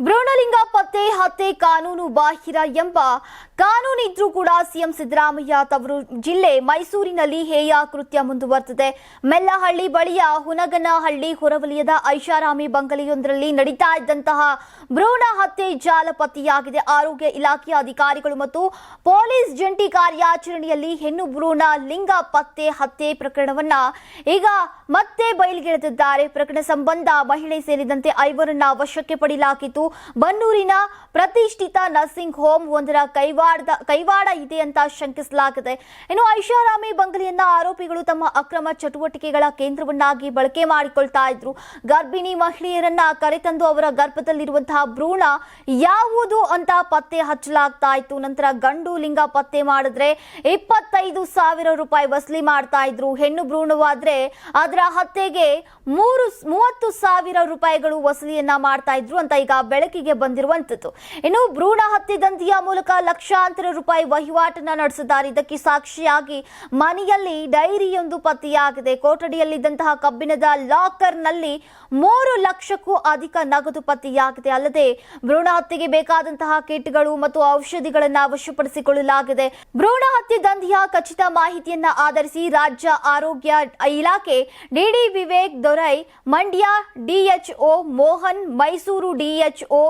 ಭ್ರೂಣಲಿಂಗ ಪತ್ತೆ ಹತ್ಯೆ ಕಾನೂನು ಬಾಹಿರ ಎಂಬ ಕಾನೂನಿದ್ರೂ ಕೂಡ ಸಿಎಂ ಸಿದ್ದರಾಮಯ್ಯ ತವರು ಜಿಲ್ಲೆ ಮೈಸೂರಿನಲ್ಲಿ ಹೇಯ ಕೃತ್ಯ ಮುಂದುವರೆದಿದೆ. ಮೆಲ್ಲಹಳ್ಳಿ ಬಳಿಯ ಹುನಗನಹಳ್ಳಿ ಹೊರವಲಯದ ಐಷಾರಾಮಿ ಬಂಗಲೆಯೊಂದರಲ್ಲಿ ನಡೀತಾ ಇದ್ದಂತಹ ಭ್ರೂಣ ಹತ್ಯೆ ಜಾಲ ಪತ್ತೆಯಾಗಿದೆ ಆರೋಗ್ಯ ಇಲಾಖೆಯ ಅಧಿಕಾರಿಗಳು ಮತ್ತು ಪೊಲೀಸ್ ಜಂಟಿ ಕಾರ್ಯಾಚರಣೆಯಲ್ಲಿ ಹೆಣ್ಣು ಭ್ರೂಣ ಲಿಂಗ ಪತ್ತೆ ಹತ್ಯೆ ಪ್ರಕರಣವನ್ನ ಈಗ ಮತ್ತೆ ಬಯಲಿಗೆಳೆದಿದ್ದಾರೆ. ಪ್ರಕರಣ ಸಂಬಂಧ ಮಹಿಳೆ ಸೇರಿದಂತೆ ಐವರನ್ನ ವಶಕ್ಕೆ ಪಡೆಯಲಾಗಿತ್ತು ಬನ್ನೂರಿನ ಪ್ರತಿಷ್ಠಿತ ನರ್ಸಿಂಗ್ ಹೋಮ್ ಒಂದರ ಕೈವಾಡದ ಕೈವಾಡ ಇದೆ ಅಂತ ಶಂಕಿಸಲಾಗಿದೆ. ಇನ್ನು ಐಷಾರಾಮಿ ಬಂಗಲೆಯನ್ನ ಆರೋಪಿಗಳು ತಮ್ಮ ಅಕ್ರಮ ಚಟುವಟಿಕೆಗಳ ಕೇಂದ್ರವನ್ನಾಗಿ ಬಳಕೆ ಮಾಡಿಕೊಳ್ತಾ ಇದ್ರು. ಗರ್ಭಿಣಿ ಮಹಿಳೆಯರನ್ನ ಕರೆತಂದು ಅವರ ಗರ್ಭದಲ್ಲಿರುವಂತಹ ಭ್ರೂಣ ಯಾವುದು ಅಂತ ಪತ್ತೆ ಹಚ್ಚಲಾಗ್ತಾ ಇತ್ತು. ನಂತರ ಗಂಡು ಲಿಂಗ ಪತ್ತೆ ಮಾಡಿದ್ರೆ ಇಪ್ಪತ್ತೈದು ಸಾವಿರ ರೂಪಾಯಿ ವಸೂಲಿ ಮಾಡ್ತಾ ಇದ್ರು. ಹೆಣ್ಣು ಭ್ರೂಣವಾದ್ರೆ ಅದರ ಹತ್ಯೆಗೆ ಮೂರು ಮೂವತ್ತು ಸಾವಿರ ರೂಪಾಯಿಗಳು ವಸೂಲಿಯನ್ನ ಮಾಡ್ತಾ ಇದ್ರು ಅಂತ ಈಗ ಬೆಳಕಿಗೆ ಬಂದಿರುವಂತದ್ದು ಇನ್ನು ಭ್ರೂಣ ಹತ್ಯೆ ದಂಧೆಯ ಮೂಲಕ ಲಕ್ಷಾಂತರ ರೂಪಾಯಿ ವಹಿವಾಟನ್ನ ನಡೆಸಿದ್ದಾರೆ. ಇದಕ್ಕೆ ಸಾಕ್ಷಿಯಾಗಿ ಮನೆಯಲ್ಲಿ ಡೈರಿಯೊಂದು ಪತ್ತೆಯಾಗಿದೆ. ಕೊಠಡಿಯಲ್ಲಿದ್ದಂತಹ ಕಬ್ಬಿಣದ ಲಾಕರ್ನಲ್ಲಿ ಮೂರು ಲಕ್ಷಕ್ಕೂ ಅಧಿಕ ನಗದು ಪತ್ತೆಯಾಗಿದೆ. ಅಲ್ಲದೆ ಭ್ರೂಣ ಹತ್ಯೆಗೆ ಬೇಕಾದಂತಹ ಕಿಟ್ಗಳು ಮತ್ತು ಔಷಧಿಗಳನ್ನ ವಶಪಡಿಸಿಕೊಳ್ಳಲಾಗಿದೆ. ಭ್ರೂಣ ಹತ್ಯೆ ದಂಧೆಯ ಖಚಿತ ಮಾಹಿತಿಯನ್ನ ಆಧರಿಸಿ ರಾಜ್ಯ ಆರೋಗ್ಯ ಇಲಾಖೆ DD Vivek Dorai, Mandya DHO Mohan, Mysuru DHO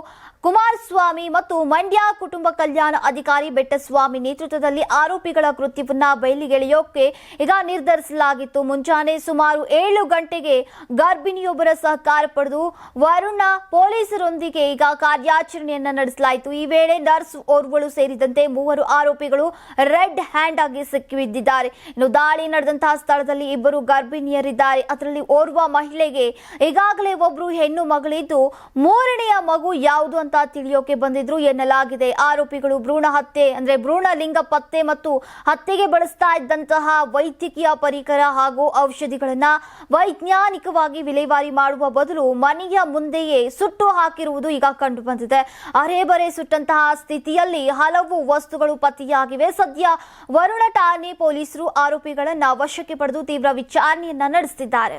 Kumaraswamy ಮತ್ತು ಮಂಡ್ಯ ಕುಟುಂಬ ಕಲ್ಯಾಣ ಅಧಿಕಾರಿ ಬೆಟ್ಟಸ್ವಾಮಿ ನೇತೃತ್ವದಲ್ಲಿ ಆರೋಪಿಗಳ ಕೃತ್ಯವನ್ನ ಬಯಲಿಗೆಳೆಯೋಕೆ ಈಗ ನಿರ್ಧರಿಸಲಾಗಿತ್ತು. ಮುಂಜಾನೆ ಸುಮಾರು ಏಳು ಗಂಟೆಗೆ ಗರ್ಭಿಣಿಯೊಬ್ಬರ ಸಹಕಾರ ಪಡೆದು ವರುಣ ಪೊಲೀಸರೊಂದಿಗೆ ಈಗ ಕಾರ್ಯಾಚರಣೆಯನ್ನ ನಡೆಸಲಾಯಿತು. ಈ ವೇಳೆ ನರ್ಸ್ ಓರ್ವಳು ಸೇರಿದಂತೆ ಮೂವರು ಆರೋಪಿಗಳು ರೆಡ್ ಹ್ಯಾಂಡ್ ಆಗಿ ಸಿಕ್ಕಿಬಿದ್ದಿದ್ದಾರೆ ಇನ್ನು ದಾಳಿ ನಡೆದಂತಹ ಸ್ಥಳದಲ್ಲಿ ಇಬ್ಬರು ಗರ್ಭಿಣಿಯರಿದ್ದಾರೆ. ಅದರಲ್ಲಿ ಓರ್ವ ಮಹಿಳೆಗೆ ಈಗಾಗಲೇ ಒಬ್ರು ಹೆಣ್ಣು ಮಗಳಿದ್ದು ಮೂರನೆಯ ಮಗು ಯಾವುದು ಅಂತ ತಿಳಿಯೋಕೆ ಬಂದಿದ್ರು ಎನ್ನಲಾಗಿದೆ. ಆರೋಪಿಗಳು ಭ್ರೂಣ ಹತ್ಯೆ, ಅಂದ್ರೆ ಭ್ರೂಣ ಲಿಂಗ ಪತ್ತೆ ಮತ್ತು ಹತ್ಯೆಗೆ ಬಳಸ್ತಾ ಇದ್ದಂತಹ ವೈದ್ಯಕೀಯ ಪರಿಕರ ಹಾಗೂ ಔಷಧಿಗಳನ್ನ ವೈಜ್ಞಾನಿಕವಾಗಿ ವಿಲೇವಾರಿ ಮಾಡುವ ಬದಲು ಮನೆಯ ಮುಂದೆಯೇ ಸುಟ್ಟು ಹಾಕಿರುವುದು ಈಗ ಕಂಡು ಬಂದಿದೆ ಅರೆಬರೆ ಸುಟ್ಟಂತಹ ಸ್ಥಿತಿಯಲ್ಲಿ ಹಲವು ವಸ್ತುಗಳು ಪತ್ತೆಯಾಗಿವೆ. ಸದ್ಯ ವರುಣ ಠಾಣೆ ಪೊಲೀಸರು ಆರೋಪಿಗಳನ್ನ ವಶಕ್ಕೆ ಪಡೆದು ತೀವ್ರ ವಿಚಾರಣೆಯನ್ನ ನಡೆಸುತ್ತಿದ್ದಾರೆ